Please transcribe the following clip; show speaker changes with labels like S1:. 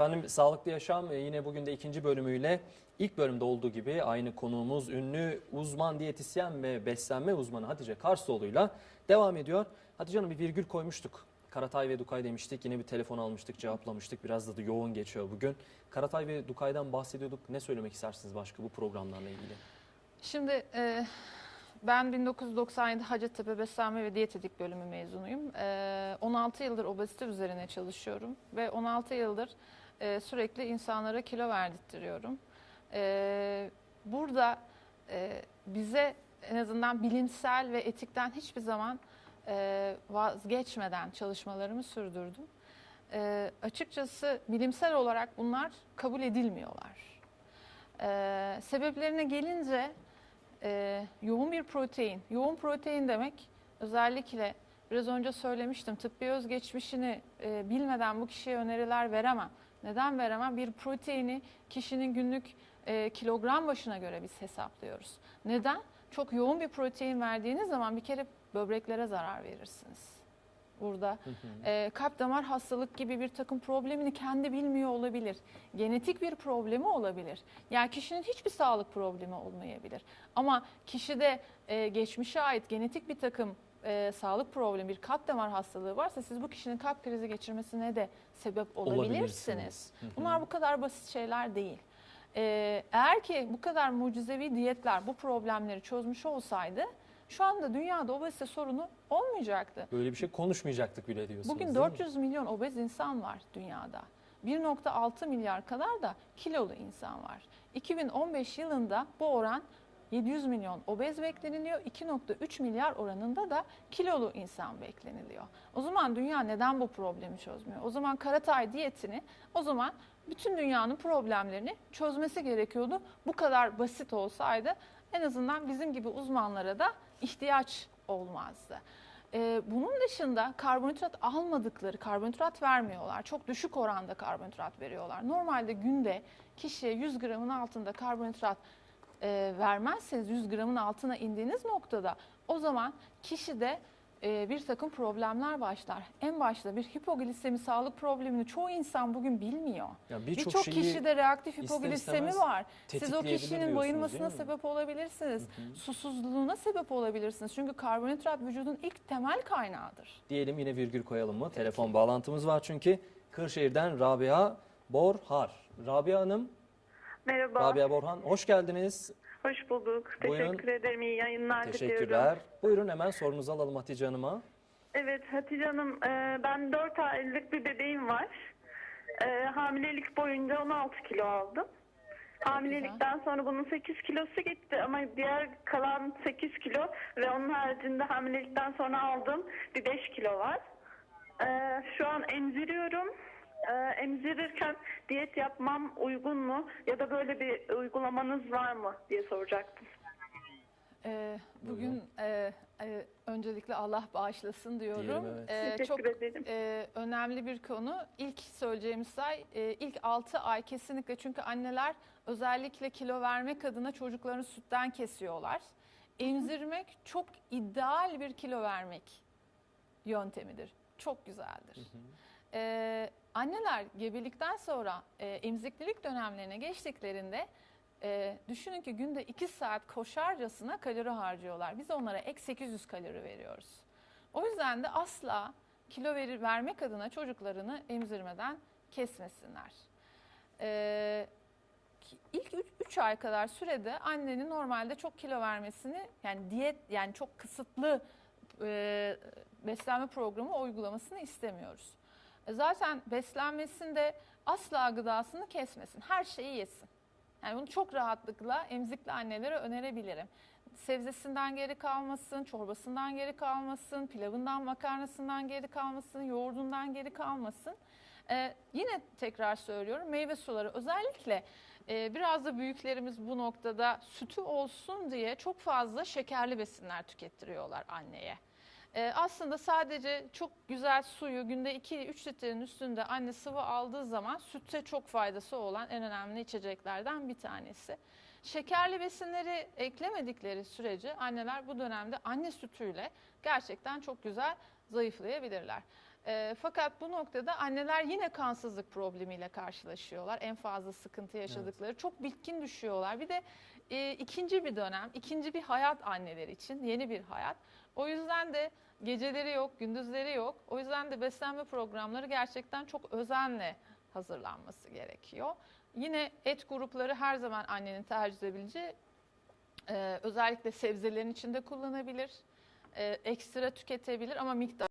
S1: Efendim Sağlıklı Yaşam e, yine bugün de ikinci bölümüyle ilk bölümde olduğu gibi aynı konuğumuz ünlü uzman diyetisyen ve beslenme uzmanı Hatice Karsoğlu'yla devam ediyor. Hatice Hanım bir virgül koymuştuk. Karatay ve Dukay demiştik. Yine bir telefon almıştık, cevaplamıştık. Biraz da yoğun geçiyor bugün. Karatay ve Dukay'dan bahsediyorduk. Ne söylemek istersiniz başka bu programlarla ilgili?
S2: Şimdi e, ben 1997 Hacettepe Beslenme ve Diyetetik bölümü mezunuyum. E, 16 yıldır obezite üzerine çalışıyorum ve 16 yıldır e, sürekli insanlara kilo verdirtiyorum. E, burada e, bize en azından bilimsel ve etikten hiçbir zaman e, vazgeçmeden çalışmalarımı sürdürdüm. E, açıkçası bilimsel olarak bunlar kabul edilmiyorlar. E, sebeplerine gelince e, yoğun bir protein. Yoğun protein demek özellikle biraz önce söylemiştim tıbbi özgeçmişini e, bilmeden bu kişiye öneriler veremem. Neden veremem? Bir proteini kişinin günlük e, kilogram başına göre biz hesaplıyoruz. Neden? Çok yoğun bir protein verdiğiniz zaman bir kere böbreklere zarar verirsiniz. Burada e, kalp damar hastalık gibi bir takım problemini kendi bilmiyor olabilir. Genetik bir problemi olabilir. Yani kişinin hiçbir sağlık problemi olmayabilir. Ama kişide e, geçmişe ait genetik bir takım e, sağlık problemi, bir kalp damar hastalığı varsa siz bu kişinin kalp krizi geçirmesine de sebep olabilirsiniz.
S1: Olabilirsiniz. Hı hı.
S2: Bunlar bu kadar basit şeyler değil. E, eğer ki bu kadar mucizevi diyetler bu problemleri çözmüş olsaydı şu anda dünyada obezite sorunu olmayacaktı.
S1: Böyle bir şey konuşmayacaktık bile diyorsunuz
S2: Bugün
S1: değil mi?
S2: 400 milyon obez insan var dünyada. 1.6 milyar kadar da kilolu insan var. 2015 yılında bu oran 700 milyon obez bekleniliyor. 2.3 milyar oranında da kilolu insan bekleniliyor. O zaman dünya neden bu problemi çözmüyor? O zaman Karatay diyetini o zaman bütün dünyanın problemlerini çözmesi gerekiyordu. Bu kadar basit olsaydı en azından bizim gibi uzmanlara da ihtiyaç olmazdı. Ee, bunun dışında karbonhidrat almadıkları, karbonhidrat vermiyorlar. Çok düşük oranda karbonhidrat veriyorlar. Normalde günde kişiye 100 gramın altında karbonhidrat e, vermezseniz 100 gramın altına indiğiniz noktada o zaman kişide e, bir takım problemler başlar. En başta bir hipoglisemi sağlık problemini çoğu insan bugün bilmiyor.
S1: Birçok
S2: Birçok
S1: şeyi
S2: kişide reaktif hipoglisemi var. Siz o kişinin bayılmasına sebep olabilirsiniz. Susuzluğuna sebep olabilirsiniz. Çünkü karbonhidrat vücudun ilk temel kaynağıdır.
S1: Diyelim yine virgül koyalım mı? Telefon bağlantımız var çünkü. Kırşehir'den Rabia Borhar. Rabia Hanım,
S3: Merhaba,
S1: Rabia Borhan hoş geldiniz.
S3: hoş bulduk.
S1: Buyurun.
S3: Teşekkür ederim, iyi yayınlar
S1: Teşekkürler.
S3: diliyorum.
S1: Buyurun hemen sorunuzu alalım Hatice Hanım'a.
S3: Evet Hatice Hanım, e, ben 4 aylık bir bebeğim var. E, hamilelik boyunca 16 kilo aldım. Hamilelikten sonra bunun 8 kilosu gitti ama diğer kalan 8 kilo ve onun haricinde hamilelikten sonra aldığım bir 5 kilo var. E, şu an emziriyorum. E, emzirirken diyet yapmam uygun mu ya da böyle bir uygulamanız var mı diye soracaktım.
S2: Ee, bugün e, e, öncelikle Allah bağışlasın diyorum.
S1: Diyelim, evet.
S2: Ee,
S3: Teşekkür
S2: çok
S3: ederim.
S2: e, önemli bir konu. İlk söyleyeceğimiz say e, ilk 6 ay kesinlikle çünkü anneler özellikle kilo vermek adına çocuklarını sütten kesiyorlar. Emzirmek çok ideal bir kilo vermek yöntemidir. Çok güzeldir. Ee, anneler gebelikten sonra e, emziklilik dönemlerine geçtiklerinde e, düşünün ki günde 2 saat koşarcasına kalori harcıyorlar. Biz onlara ek 800 kalori veriyoruz. O yüzden de asla kilo verir, vermek adına çocuklarını emzirmeden kesmesinler. Ee, ilk 3 ay kadar sürede annenin normalde çok kilo vermesini yani diyet yani çok kısıtlı e, beslenme programı uygulamasını istemiyoruz. E, Zaten beslenmesinde asla gıdasını kesmesin. Her şeyi yesin. Yani bunu çok rahatlıkla emzikli annelere önerebilirim. Sebzesinden geri kalmasın, çorbasından geri kalmasın, pilavından, makarnasından geri kalmasın, yoğurdundan geri kalmasın. Ee, yine tekrar söylüyorum meyve suları özellikle e, biraz da büyüklerimiz bu noktada sütü olsun diye çok fazla şekerli besinler tükettiriyorlar anneye. Ee, aslında sadece çok güzel suyu günde 2-3 litrenin üstünde anne sıvı aldığı zaman sütte çok faydası olan en önemli içeceklerden bir tanesi. Şekerli besinleri eklemedikleri sürece anneler bu dönemde anne sütüyle gerçekten çok güzel zayıflayabilirler. E, fakat bu noktada anneler yine kansızlık problemiyle karşılaşıyorlar. En fazla sıkıntı yaşadıkları. Çok bitkin düşüyorlar. Bir de e, ikinci bir dönem, ikinci bir hayat anneler için. Yeni bir hayat. O yüzden de geceleri yok, gündüzleri yok. O yüzden de beslenme programları gerçekten çok özenle hazırlanması gerekiyor. Yine et grupları her zaman annenin tercih edebileceği e, özellikle sebzelerin içinde kullanabilir. E, ekstra tüketebilir ama miktar